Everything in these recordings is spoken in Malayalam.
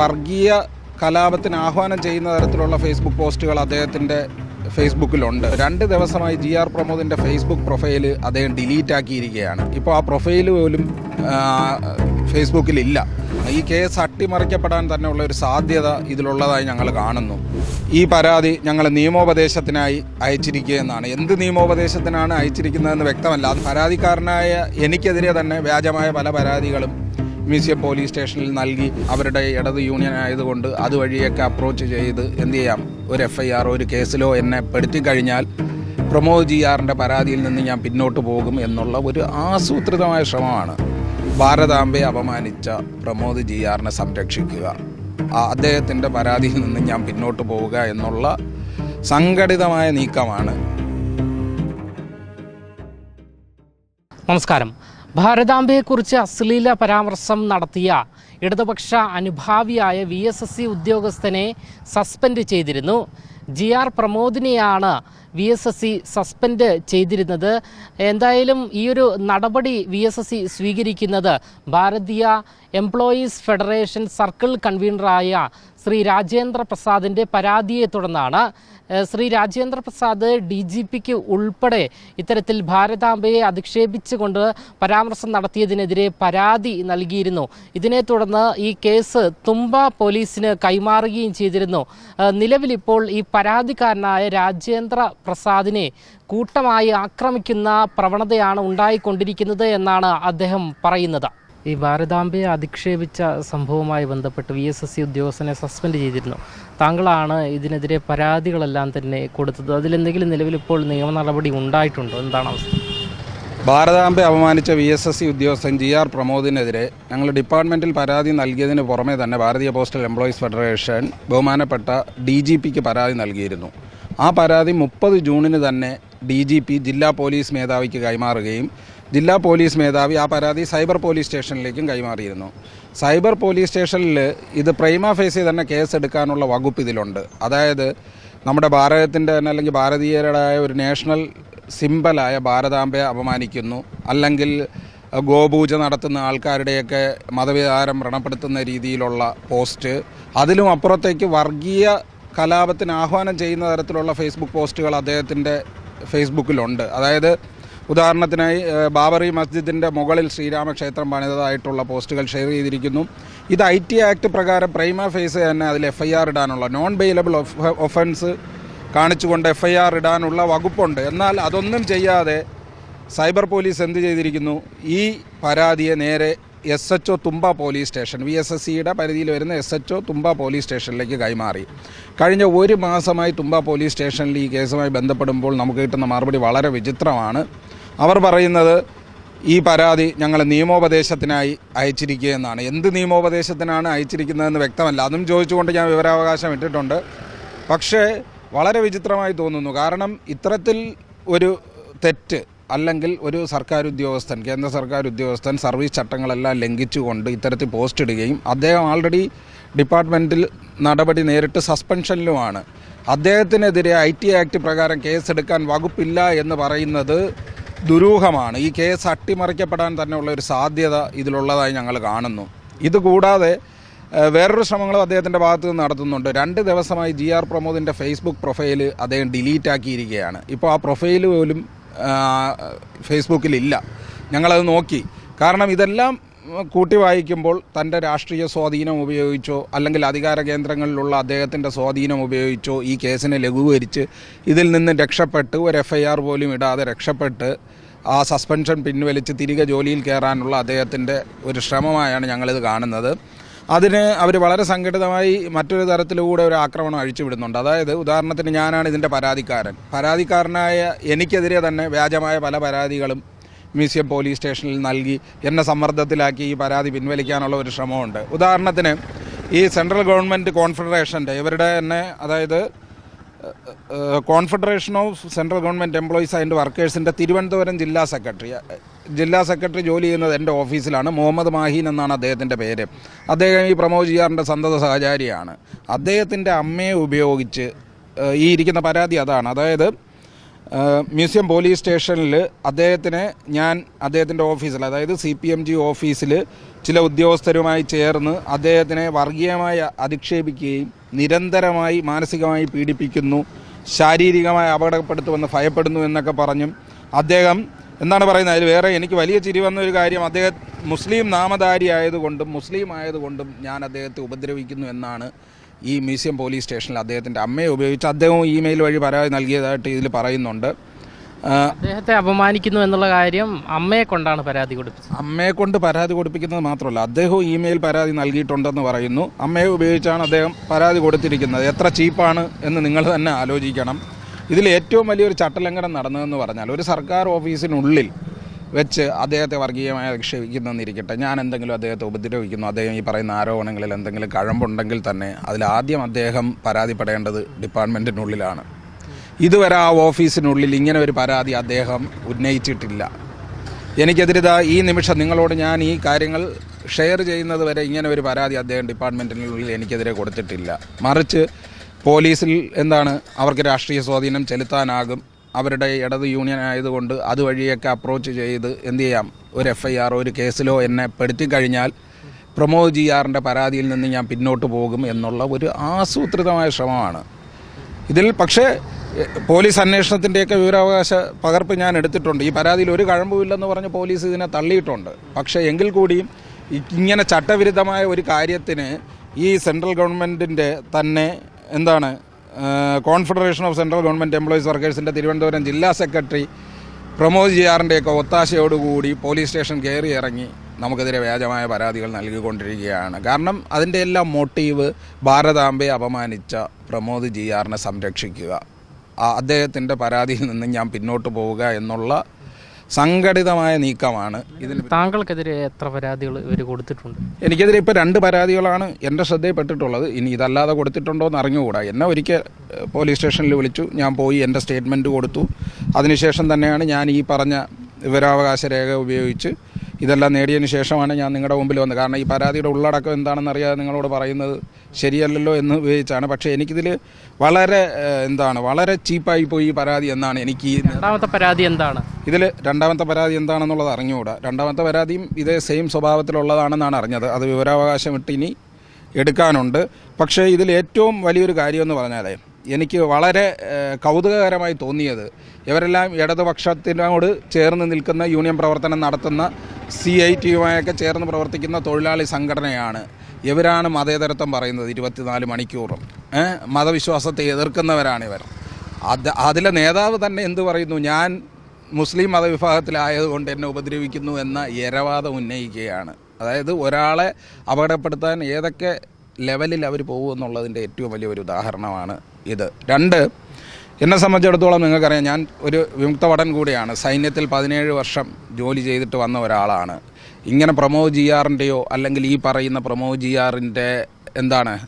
വർഗീയ കലാപത്തിന് ആഹ്വാനം ചെയ്യുന്ന തരത്തിലുള്ള ഫേസ്ബുക്ക് പോസ്റ്റുകൾ അദ്ദേഹത്തിന്റെ ഫേസ്ബുക്കിലുണ്ട് രണ്ട് ദിവസമായി ജി ആർ പ്രമോദിന്റെ ഫേസ്ബുക്ക് പ്രൊഫൈൽ അദ്ദേഹം ഡിലീറ്റ് ആക്കിയിരിക്കുകയാണ്. ഇപ്പോൾ ആ പ്രൊഫൈൽ പോലും ഫേസ്ബുക്കിലില്ല ഈ കേസ് അട്ടിമറിക്കപ്പെടാൻ തന്നെ ഉള്ള ഒരു സാധ്യത ഇതിലുള്ളതായി ഞങ്ങൾ കാണുന്നു. ഈ പരാതി ഞങ്ങൾ നിയമോപദേശത്തിനായി അയച്ചിരിക്കുകയെന്നാണ് എന്ത് നിയമോപദേശത്തിനാണ് അയച്ചിരിക്കുന്നതെന്ന് വ്യക്തമല്ല. പരാതിക്കാരനായ എനിക്കെതിരെ തന്നെ വ്യാജമായ പല പരാതികളും മ്യൂസിയം പോലീസ് സ്റ്റേഷനിൽ നൽകി അവരുടെ ഇടത് യൂണിയൻ ആയതുകൊണ്ട് അതുവഴിയൊക്കെ അപ്രോച്ച് ചെയ്ത് എന്ത് ചെയ്യാം? ഒരു എഫ് ഐ ആർ ഒരു കേസിലോ എന്നെ പെടുത്തി കഴിഞ്ഞാൽ പ്രമോദ് ജി ആറിന്റെ പരാതിയിൽ നിന്ന് ഞാൻ പിന്നോട്ട് പോകും എന്നുള്ള ഒരു ആസൂത്രിതമായ ശ്രമമാണ്. ഭാരതാംബയെ അപമാനിച്ച പ്രമോദ് ജി ആറിനെ സംരക്ഷിക്കുക. അദ്ദേഹത്തിന്റെ പരാതിയിൽ നിന്ന് ഞാൻ പിന്നോട്ട് പോവുക എന്നുള്ള സംഘടിതമായ നീക്കമാണ്. നമസ്കാരം. ഭാരതാംബയെക്കുറിച്ച് അശ്ലീല പരാമർശം നടത്തിയ ഇടതുപക്ഷ അനുഭാവിയായ വി എസ് എസ് സി ഉദ്യോഗസ്ഥനെ സസ്പെൻഡ് ചെയ്തിരുന്നു. G R പ്രമോദിനെയാണ് V S S C suspend ചെയ്തിരുന്നത്. എന്തായാലും ഈ ഒരു നടപടി വി എസ് എസ് സി സ്വീകരിക്കുന്നത് ഭാരതീയ എംപ്ലോയീസ് ഫെഡറേഷൻ സർക്കിൾ കൺവീനറായ ശ്രീ രാജേന്ദ്ര പ്രസാദിന്റെ പരാതിയെ തുടർന്നാണ് ശ്രീ രാജേന്ദ്ര പ്രസാദ് ഡി ജി പിക്ക് ഉൾപ്പെടെ ഇത്തരത്തിൽ ഭാരതാംബയെ അധിക്ഷേപിച്ചുകൊണ്ട് പരാമർശം നടത്തിയതിനെതിരെ പരാതി നൽകിയിരുന്നു. ഇതിനെ തുടർന്ന് ഈ കേസ് തുമ്പ പോലീസിന് കൈമാറുകയും ചെയ്തിരുന്നു. നിലവിലിപ്പോൾ ഈ പരാതിക്കാരനായ രാജേന്ദ്ര പ്രസാദിനെ കൂട്ടമായി ആക്രമിക്കുന്ന പ്രവണതയാണ് ഉണ്ടായിക്കൊണ്ടിരിക്കുന്നത് എന്നാണ് അദ്ദേഹം പറയുന്നത്. ഈ ഭാരതാംബയെ അധിക്ഷേപിച്ച സംഭവവുമായി ബന്ധപ്പെട്ട് വി എസ് എസ് സി ഉദ്യോഗസ്ഥനെ സസ്പെൻഡ് ചെയ്തിരുന്നു. താങ്കളാണ് ഇതിനെതിരെ പരാതികളെല്ലാം തന്നെ കൊടുത്തത്. അതിലെന്തെങ്കിലും നിലവിലിപ്പോൾ നിയമ നടപടി ഉണ്ടായിട്ടുണ്ടോ? എന്താണ് അവസ്ഥ? ഭാരതാംബെ അപമാനിച്ച വി എസ് എസ് സി ഉദ്യോഗസ്ഥൻ ജി ആർ പ്രമോദിനെതിരെ ഞങ്ങൾ ഡിപ്പാർട്ട്മെന്റിൽ പരാതി നൽകിയതിന് പുറമെ തന്നെ ഭാരതീയ പോസ്റ്റൽ എംപ്ലോയീസ് ഫെഡറേഷൻ ബഹുമാനപ്പെട്ട ഡി ജി പിക്ക് പരാതി നൽകിയിരുന്നു. ആ പരാതി മുപ്പത് ജൂണിന് തന്നെ ഡി ജി പി ജില്ലാ പോലീസ് മേധാവിക്ക് കൈമാറുകയും ജില്ലാ പോലീസ് മേധാവി ആ പരാതി സൈബർ പോലീസ് സ്റ്റേഷനിലേക്കും കൈമാറിയിരുന്നു. സൈബർ പോലീസ് സ്റ്റേഷനിൽ ഇത് പ്രൈമ ഫേസിൽ തന്നെ കേസ് എടുക്കാനുള്ള വകുപ്പ് ഇതിലുണ്ട്. അതായത് നമ്മുടെ ഭാരതത്തിന്റെ തന്നെ അല്ലെങ്കിൽ ഭാരതീയരുടേതായ ഒരു നാഷണൽ സിമ്പലായ ഭാരതാംബയെ അപമാനിക്കുന്നു. അല്ലെങ്കിൽ ഗോപൂജ നടത്തുന്ന ആൾക്കാരുടെയൊക്കെ മതവികാരം വ്രണപ്പെടുത്തുന്ന രീതിയിലുള്ള പോസ്റ്റ്. അതിലും അപ്പുറത്തേക്ക് വർഗീയ കലാപത്തിന് ആഹ്വാനം ചെയ്യുന്ന തരത്തിലുള്ള ഫേസ്ബുക്ക് പോസ്റ്റുകൾ അദ്ദേഹത്തിന്റെ ഫേസ്ബുക്കിലുണ്ട്. അതായത് ഉദാഹരണത്തിനായി ബാബറി മസ്ജിദിന്റെ മുകളിൽ ശ്രീരാമക്ഷേത്രം പണിതതായിട്ടുള്ള പോസ്റ്റുകൾ ഷെയർ ചെയ്തിരിക്കുന്നു. ഇത് ഐ ടി ആക്ട് പ്രകാരം പ്രൈമ ഫേസ് തന്നെ അതിൽ എഫ് ഐ ആർ ഇടാനുള്ള നോൺ ബെയിലബിൾ ഒഫൻസ് കാണിച്ചുകൊണ്ട് എഫ് ഐ ആർ ഇടാനുള്ള വകുപ്പുണ്ട്. എന്നാൽ അതൊന്നും ചെയ്യാതെ സൈബർ പോലീസ് എന്ത് ചെയ്തിരിക്കുന്നു? ഈ പരാതിയെ നേരെ S H O Thumba police station V S S സിയുടെ പരിധിയിൽ വരുന്ന S H O Thumba police സ്റ്റേഷനിലേക്ക് കൈമാറി. കഴിഞ്ഞ ഒരു മാസമായി തുമ്പ പോലീസ് സ്റ്റേഷനിൽ ഈ കേസുമായി ബന്ധപ്പെടുമ്പോൾ നമുക്ക് കിട്ടുന്ന മറുപടി വളരെ വിചിത്രമാണ്. അവർ പറയുന്നത് ഈ പരാതി ഞങ്ങൾ നിയമോപദേശത്തിനായി അയച്ചിരിക്കുകയെന്നാണ് എന്ത് നിയമോപദേശത്തിനാണ് അയച്ചിരിക്കുന്നതെന്ന് വ്യക്തമല്ല. അതും ചോദിച്ചുകൊണ്ട് ഞാൻ വിവരാവകാശം ഇട്ടിട്ടുണ്ട്. പക്ഷേ വളരെ വിചിത്രമായി തോന്നുന്നു. കാരണം ഇത്തരത്തിൽ ഒരു തെറ്റ് അല്ലെങ്കിൽ ഒരു സർക്കാർ ഉദ്യോഗസ്ഥൻ കേന്ദ്ര സർക്കാർ ഉദ്യോഗസ്ഥൻ സർവീസ് ചട്ടങ്ങളെല്ലാം ലംഘിച്ചുകൊണ്ട് ഇത്തരത്തിൽ പോസ്റ്റ് ഇടുകയും അദ്ദേഹം ആൾറെഡി ഡിപ്പാർട്ട്മെന്റിൽ നടപടി നേരിട്ട് സസ്പെൻഷനിലുമാണ് അദ്ദേഹത്തിനെതിരെ ഐ ടി ആക്ട് പ്രകാരം കേസെടുക്കാൻ വകുപ്പില്ല എന്ന് പറയുന്നത് ദുരൂഹമാണ്. ഈ കേസ് അട്ടിമറിക്കപ്പെടാൻ തന്നെയുള്ള ഒരു സാധ്യത ഇതിലുള്ളതായി ഞങ്ങൾ കാണുന്നു. ഇതുകൂടാതെ വേറൊരു ശ്രമങ്ങളും അദ്ദേഹത്തിന്റെ ഭാഗത്ത് നിന്ന് നടത്തുന്നുണ്ട്. രണ്ട് ദിവസമായി ജി ആർ പ്രമോദിന്റെ ഫേസ്ബുക്ക് പ്രൊഫൈൽ അദ്ദേഹം ഡിലീറ്റ് ആക്കിയിരിക്കുകയാണ്. ഇപ്പോൾ ആ പ്രൊഫൈൽ പോലും ഫേസ്ബുക്കിലില്ല. ഞങ്ങളത് നോക്കി. കാരണം ഇതെല്ലാം കൂട്ടി വായിക്കുമ്പോൾ തന്റെ രാഷ്ട്രീയ സ്വാധീനം ഉപയോഗിച്ചോ അല്ലെങ്കിൽ അധികാര കേന്ദ്രങ്ങളിലുള്ള അദ്ദേഹത്തിന്റെ സ്വാധീനം ഉപയോഗിച്ചോ ഈ കേസിനെ ലഘൂകരിച്ച് ഇതിൽ നിന്ന് രക്ഷപ്പെട്ട് ഒരു എഫ് ഐ ആർ പോലും ഇടാതെ രക്ഷപ്പെട്ട് ആ സസ്പെൻഷൻ പിൻവലിച്ച് തിരികെ ജോലിയിൽ കയറാനുള്ള അദ്ദേഹത്തിന്റെ ഒരു ശ്രമമായാണ് ഞങ്ങളിത് കാണുന്നത്. അതിന് അവർ വളരെ സംഘടിതമായി മറ്റൊരു തരത്തിലൂടെ ഒരു ആക്രമണം അഴിച്ചുവിടുന്നുണ്ട്. അതായത് ഉദാഹരണത്തിന് ഞാനാണ് ഇതിന്റെ പരാതിക്കാരൻ. പരാതിക്കാരനായ എനിക്കെതിരെ തന്നെ വ്യാജമായ പല പരാതികളും മ്യൂസിയം പോലീസ് സ്റ്റേഷനിൽ നൽകി എന്നെ സമ്മർദ്ദത്തിലാക്കി ഈ പരാതി പിൻവലിക്കാനുള്ള ഒരു ശ്രമമുണ്ട്. ഉദാഹരണത്തിന് ഈ സെൻട്രൽ ഗവൺമെന്റ് കോൺഫെഡറേഷന്റെ ഇവരുടെ തന്നെ അതായത് confederation of central government employees and വർക്കേഴ്സിന്റെ Thiruvananthapuram ജില്ലാ സെക്രട്ടറി ജില്ലാ സെക്രട്ടറി ജോലി ചെയ്യുന്നത് എന്റെ ഓഫീസിലാണ് മുഹമ്മദ് മാഹീൻ എന്നാണ് അദ്ദേഹത്തിന്റെ പേര്. അദ്ദേഹം ഈ പ്രമോദ് ജിയാറിന്റെ സന്തത സഹചാരിയാണ്. അദ്ദേഹത്തിന്റെ അമ്മയെ ഉപയോഗിച്ച് ഈ ഇരിക്കുന്ന പരാതി അതാണ്. അതായത് മ്യൂസിയം പോലീസ് സ്റ്റേഷനിൽ അദ്ദേഹത്തിനെ ഞാൻ അദ്ദേഹത്തിന്റെ ഓഫീസിൽ അതായത് സി പി എം ജി ഓഫീസിൽ ചില ഉദ്യോഗസ്ഥരുമായി ചേർന്ന് അദ്ദേഹത്തിനെ വർഗീയമായി അധിക്ഷേപിക്കുകയും നിരന്തരമായി മാനസികമായി പീഡിപ്പിക്കുന്നു ശാരീരികമായി അപകടപ്പെടുത്തുമെന്ന് ഭയപ്പെടുന്നു എന്നൊക്കെ പറഞ്ഞും അദ്ദേഹം എന്താണ് പറയുന്നത്. അതിൽ വേറെ എനിക്ക് വലിയ ചിരി വന്ന ഒരു കാര്യം അദ്ദേഹം മുസ്ലിം നാമധാരി ആയതുകൊണ്ടും മുസ്ലിം ആയതുകൊണ്ടും ഞാൻ അദ്ദേഹത്തെ ഉപദ്രവിക്കുന്നു എന്നാണ് ഈ മ്യൂസിയം പോലീസ് സ്റ്റേഷനിൽ അദ്ദേഹത്തിന്റെ അമ്മയെ ഉപയോഗിച്ച് അദ്ദേഹവും ഇമെയിൽ വഴി പരാതി നൽകിയതായിട്ട് ഇതിൽ പറയുന്നുണ്ട്. അദ്ദേഹത്തെ അപമാനിക്കുന്നു എന്നുള്ള കാര്യം അമ്മയെ കൊണ്ടാണ് പരാതി കൊടുപ്പിച്ചത്. അമ്മയെ കൊണ്ട് പരാതി കൊടുപ്പിക്കുന്നത് മാത്രമല്ല അദ്ദേഹവും ഇമെയിൽ പരാതി നൽകിയിട്ടുണ്ടെന്ന് പറയുന്നു. അമ്മയെ ഉപയോഗിച്ചാണ് അദ്ദേഹം പരാതി കൊടുത്തിരിക്കുന്നത്. എത്ര ചീപ്പാണ് എന്ന് നിങ്ങൾ തന്നെ ആലോചിക്കണം. ഇതിൽ ഏറ്റവും വലിയൊരു ചട്ടലംഘനം നടന്നതെന്ന് പറഞ്ഞാൽ ഒരു സർക്കാർ ഓഫീസിനുള്ളിൽ വെച്ച് അദ്ദേഹത്തെ വർഗീയമായി അധിക്ഷേപിക്കുന്നെന്നിരിക്കട്ടെ ഞാൻ എന്തെങ്കിലും അദ്ദേഹത്തെ ഉപദ്രവിക്കുന്നു അദ്ദേഹം ഈ പറയുന്ന ആരോപണങ്ങളിൽ എന്തെങ്കിലും കഴമ്പുണ്ടെങ്കിൽ തന്നെ അതിലാദ്യം അദ്ദേഹം പരാതിപ്പെടേണ്ടത് ഡിപ്പാർട്ട്മെന്റിനുള്ളിലാണ് ഇതുവരെ ആ ഓഫീസിനുള്ളിൽ ഇങ്ങനെ ഒരു പരാതി അദ്ദേഹം ഉന്നയിച്ചിട്ടില്ല. എനിക്കെതിരെ ദാ ഈ നിമിഷം നിങ്ങളോട് ഞാൻ ഈ കാര്യങ്ങൾ ഷെയർ ചെയ്യുന്നത് വരെ ഇങ്ങനെ ഒരു പരാതി അദ്ദേഹം ഡിപ്പാർട്ട്മെന്റിനുള്ളിൽ എനിക്കെതിരെ കൊടുത്തിട്ടില്ല. മറിച്ച് പോലീസിൽ എന്താണ് അവർക്ക് രാഷ്ട്രീയ സ്വാധീനം ചെലുത്താനാകും. അവരുടെ ഇടത് യൂണിയൻ ആയതുകൊണ്ട് അതുവഴിയൊക്കെ അപ്രോച്ച് ചെയ്ത് എന്ത് ചെയ്യാം? ഒരു എഫ് ഐ ആർ ഒരു കേസിലോ എന്നെ പെടുത്തി കഴിഞ്ഞാൽ പ്രമോദ് ജി ആറിന്റെ പരാതിയിൽ നിന്ന് ഞാൻ പിന്നോട്ട് പോകും എന്നുള്ള ഒരു ആസൂത്രിതമായ ശ്രമമാണ്. ഇതിൽ പക്ഷേ പോലീസ് അന്വേഷണത്തിന്റെയൊക്കെ വിവരാവകാശ പകർപ്പ് ഞാൻ എടുത്തിട്ടുണ്ട്. ഈ പരാതിയിൽ ഒരു കഴമ്പുമില്ലെന്ന് പറഞ്ഞ് പോലീസ് ഇതിനെ തള്ളിയിട്ടുണ്ട്. പക്ഷേ എങ്കിൽ കൂടിയും ഇങ്ങനെ ചട്ടവിരുദ്ധമായ ഒരു കാര്യത്തിന് ഈ സെൻട്രൽ ഗവൺമെന്റിന്റെ തന്നെ എന്താണ് confederation of central government employees വർക്കേഴ്സിന്റെ Thiruvananthapuram ജില്ലാ സെക്രട്ടറി പ്രമോദ് ജിയാറിന്റെയൊക്കെ ഒത്താശയോടുകൂടി പോലീസ് സ്റ്റേഷൻ കയറി ഇറങ്ങി നമുക്കെതിരെ വ്യാജമായ പരാതികൾ നൽകിക്കൊണ്ടിരിക്കുകയാണ്. കാരണം അതിന്റെ എല്ലാം മോട്ടീവ് ഭാരതാംബയെ അപമാനിച്ച പ്രമോദ് ജിയാറിനെ സംരക്ഷിക്കുക. അദ്ദേഹത്തിന്റെ പരാതിയിൽ നിന്ന് ഞാൻ പിന്നോട്ട് പോവുക എന്നുള്ള സംഘടിതമായ നീക്കമാണ് ഇതിന് താങ്കൾക്കെതിരെ എത്ര പരാതികൾ ഇവർ കൊടുത്തിട്ടുണ്ട്? എനിക്കെതിരെ ഇപ്പോൾ രണ്ട് പരാതികളാണ് എന്റെ ശ്രദ്ധയിൽപ്പെട്ടിട്ടുള്ളത്. ഇനി ഇതല്ലാതെ കൊടുത്തിട്ടുണ്ടോ എന്ന് അറിഞ്ഞുകൂടാ. എന്നെ ഒരിക്കൽ പോലീസ് സ്റ്റേഷനിൽ വിളിച്ചു. ഞാൻ പോയി എന്റെ സ്റ്റേറ്റ്മെന്റ് കൊടുത്തു. അതിനുശേഷം തന്നെയാണ് ഞാൻ ഈ പറഞ്ഞ വിവരാവകാശ രേഖ ഉപയോഗിച്ച് ഇതെല്ലാം നേടിയതിന് ശേഷമാണ് ഞാൻ നിങ്ങളുടെ മുമ്പിൽ വന്നത്. കാരണം ഈ പരാതിയുടെ ഉള്ളടക്കം എന്താണെന്ന് അറിയാതെ നിങ്ങളോട് പറയുന്നത് ശരിയല്ലല്ലോ എന്ന് ഉപയോഗിച്ചാണ്. പക്ഷേ എനിക്കിതിൽ വളരെ എന്താണ് വളരെ ചീപ്പായി പോയി ഈ പരാതി എന്നാണ് എനിക്ക് രണ്ടാമത്തെ പരാതി എന്താണ്? ഇതിൽ രണ്ടാമത്തെ പരാതി എന്താണെന്നുള്ളത് അറിഞ്ഞുകൂടാ. രണ്ടാമത്തെ പരാതിയും ഇതേ സെയിം സ്വഭാവത്തിലുള്ളതാണെന്നാണ് അറിഞ്ഞത്. അത് വിവരാവകാശം ഇനി എടുക്കാനുണ്ട്. പക്ഷേ ഇതിൽ ഏറ്റവും വലിയൊരു കാര്യമെന്ന് പറഞ്ഞാൽ എനിക്ക് വളരെ കൗതുകകരമായി തോന്നിയത് ഇവരെല്ലാം ഇടതുപക്ഷത്തിനോട് ചേർന്ന് നിൽക്കുന്ന യൂണിയൻ പ്രവർത്തനം നടത്തുന്ന സി ഐ ടിയുമായൊക്കെ ചേർന്ന് പ്രവർത്തിക്കുന്ന തൊഴിലാളി സംഘടനയാണ്. ഇവരാണ് മതേതരത്വം പറയുന്നത് ഇരുപത്തിനാല് മണിക്കൂറും. മതവിശ്വാസത്തെ എതിർക്കുന്നവരാണ് ഇവർ അത് അതിലെ നേതാവ് തന്നെ എന്ത് പറയുന്നു? ഞാൻ മുസ്ലിം മതവിഭാഗത്തിലായതുകൊണ്ട് എന്നെ ഉപദ്രവിക്കുന്നു എന്ന ഇരവാദം ഉന്നയിക്കുകയാണ്. അതായത് ഒരാളെ അപകടപ്പെടുത്താൻ ഏതൊക്കെ ലെവലിൽ അവർ പോകുമെന്നുള്ളതിന്റെ ഏറ്റവും വലിയൊരു ഉദാഹരണമാണ് ഇത്. രണ്ട് എന്നെ സംബന്ധിച്ചിടത്തോളം നിങ്ങൾക്കറിയാം ഞാൻ ഒരു വിമുക്ത ഭടൻ കൂടിയാണ്. സൈന്യത്തിൽ പതിനേഴ് വർഷം ജോലി ചെയ്തിട്ട് വന്ന ഒരാളാണ്. ഇങ്ങനെ പ്രമോദ് ജി ആറിന്റെയോ അല്ലെങ്കിൽ ഈ പറയുന്ന പ്രമോദ് ജി ആറിന്റെ എന്താണ്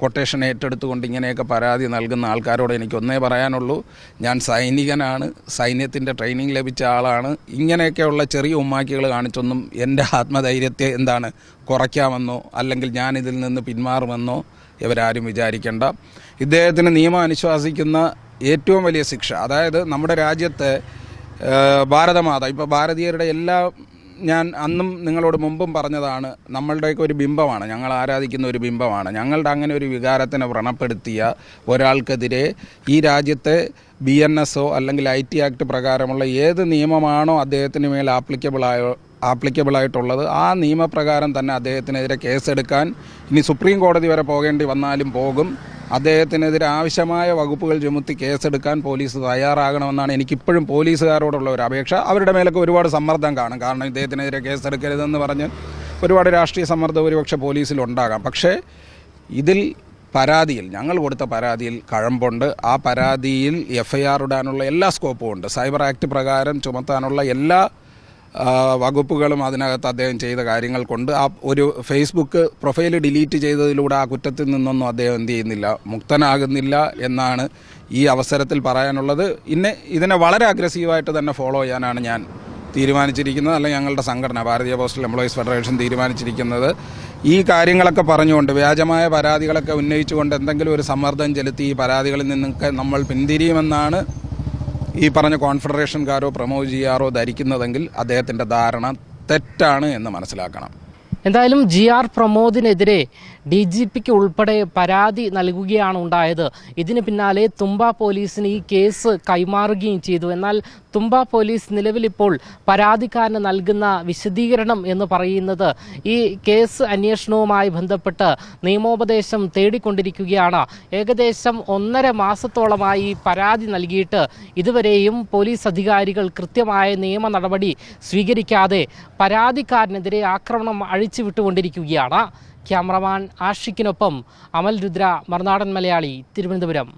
കൊട്ടേഷൻ ഏറ്റെടുത്തുകൊണ്ട് ഇങ്ങനെയൊക്കെ പരാതി നൽകുന്ന ആൾക്കാരോട് എനിക്ക് ഒന്നേ പറയാനുള്ളൂ. ഞാൻ സൈനികനാണ്. സൈന്യത്തിന്റെ ട്രെയിനിങ് ലഭിച്ച ആളാണ്. ഇങ്ങനെയൊക്കെയുള്ള ചെറിയ ഉമ്മാക്കികൾ കാണിച്ചൊന്നും എന്റെ ആത്മധൈര്യത്തെ എന്താണ് കുറയ്ക്കാമെന്നോ അല്ലെങ്കിൽ ഞാനിതിൽ നിന്ന് പിന്മാറുമെന്നോ ഇവരാരും വിചാരിക്കേണ്ട. ഇദ്ദേഹത്തിന് നിയമം അനുശാസിക്കുന്ന ഏറ്റവും വലിയ ശിക്ഷ. അതായത് നമ്മുടെ രാജ്യത്തെ ഭാരതമാത. ഇപ്പോൾ ഭാരതീയരുടെ എല്ലാ ഞാൻ അന്നും നിങ്ങളോട് മുമ്പും പറഞ്ഞതാണ് നമ്മളുടെയൊക്കെ ഒരു ബിംബമാണ് ഞങ്ങൾ ആരാധിക്കുന്ന ഒരു ബിംബമാണ്. ഞങ്ങളുടെ അങ്ങനെ ഒരു വികാരത്തിനെ വ്രണപ്പെടുത്തിയ ഒരാൾക്കെതിരെ ഈ രാജ്യത്തെ ബി എൻ എസോ അല്ലെങ്കിൽ ഐ ടി ആക്ട് പ്രകാരമുള്ള ഏത് നിയമമാണോ അദ്ദേഹത്തിന് മേൽ ആപ്ലിക്കബിളായോ ആപ്ലിക്കബിളായിട്ടുള്ളത് ആ നിയമപ്രകാരം തന്നെ അദ്ദേഹത്തിനെതിരെ കേസെടുക്കാൻ ഇനി സുപ്രീം കോടതി വരെ പോകേണ്ടി വന്നാലും പോകും. അദ്ദേഹത്തിനെതിരെ ആവശ്യമായ വകുപ്പുകൾ ചുമത്തി കേസെടുക്കാൻ പോലീസ് തയ്യാറാകണമെന്നാണ് എനിക്കിപ്പോഴും പോലീസുകാരോടുള്ള ഒരു അപേക്ഷ. അവരുടെ മേലൊക്കെ ഒരുപാട് സമ്മർദ്ദം കാണും. കാരണം ഇദ്ദേഹത്തിനെതിരെ കേസെടുക്കരുതെന്ന് പറഞ്ഞ് ഒരുപാട് രാഷ്ട്രീയ സമ്മർദ്ദം ഒരുപക്ഷെ പോലീസിലുണ്ടാകാം. പക്ഷേ ഇതിൽ പരാതിയിൽ ഞങ്ങൾ കൊടുത്ത പരാതിയിൽ കഴമ്പുണ്ട്. ആ പരാതിയിൽ എഫ് ഐ ആർ ഇടാനുള്ള എല്ലാ സ്കോപ്പും ഉണ്ട്. സൈബർ ആക്ട് പ്രകാരം ചുമത്താനുള്ള എല്ലാ വകുപ്പുകളും അതിനകത്ത് അദ്ദേഹം ചെയ്ത കാര്യങ്ങൾ കൊണ്ട് ആ ഒരു ഫേസ്ബുക്ക് പ്രൊഫൈൽ ഡിലീറ്റ് ചെയ്തതിലൂടെ ആ കുറ്റത്തിൽ നിന്നൊന്നും അദ്ദേഹം എന്ത് ചെയ്യുന്നില്ല മുക്തനാകുന്നില്ല എന്നാണ് ഈ അവസരത്തിൽ പറയാനുള്ളത്. ഇന്നെ ഇതിനെ വളരെ അഗ്രസീവായിട്ട് തന്നെ ഫോളോ ചെയ്യാനാണ് ഞാൻ തീരുമാനിച്ചിരിക്കുന്നത്. അല്ലെങ്കിൽ ഞങ്ങളുടെ സംഘടന ഭാരതീയ പോസ്റ്റൽ എംപ്ലോയീസ് ഫെഡറേഷൻ തീരുമാനിച്ചിരിക്കുന്നത്. ഈ കാര്യങ്ങളൊക്കെ പറഞ്ഞുകൊണ്ട് വ്യാജമായ പരാതികളൊക്കെ ഉന്നയിച്ചുകൊണ്ട് എന്തെങ്കിലും ഒരു സമ്മർദ്ദം ചെലുത്തി ഈ പരാതികളിൽ നിന്നൊക്കെ നമ്മൾ പിന്തിരിയുമെന്നാണ് ഈ പറഞ്ഞ കോൺഫെഡറേഷൻകാരോ പ്രമോദ് ജിയാറോ ധരിക്കുന്നതെങ്കിൽ അദ്ദേഹത്തിന്റെ ധാരണ തെറ്റാണ് എന്ന് മനസ്സിലാക്കണം. എന്തായാലും ജി ആർ പ്രമോദിനെതിരെ ഡി ജി പിക്ക് ഉൾപ്പെടെ പരാതി നൽകുകയാണ് ഉണ്ടായത്. ഇതിന് പിന്നാലെ തുമ്പ പോലീസിന് ഈ കേസ് കൈമാറുകയും ചെയ്തു. എന്നാൽ തുമ്പ പോലീസ് നിലവിലിപ്പോൾ പരാതിക്കാരന് നൽകുന്ന വിശദീകരണം എന്ന് പറയുന്നത് ഈ കേസ് അന്വേഷണവുമായി ബന്ധപ്പെട്ട് നിയമോപദേശം തേടിക്കൊണ്ടിരിക്കുകയാണ്. ഏകദേശം ഒന്നര മാസത്തോളമായി പരാതി നൽകിയിട്ട് ഇതുവരെയും പോലീസ് അധികാരികൾ കൃത്യമായ നിയമ നടപടി സ്വീകരിക്കാതെ പരാതിക്കാരനെതിരെ ആക്രമണം അഴിച്ചുവിട്ടുകൊണ്ടിരിക്കുകയാണ് ക്യാമറമാൻ ആഷിക്കിനൊപ്പം അമൽ രുദ്ര മറുനാടൻ മലയാളി തിരുവനന്തപുരം.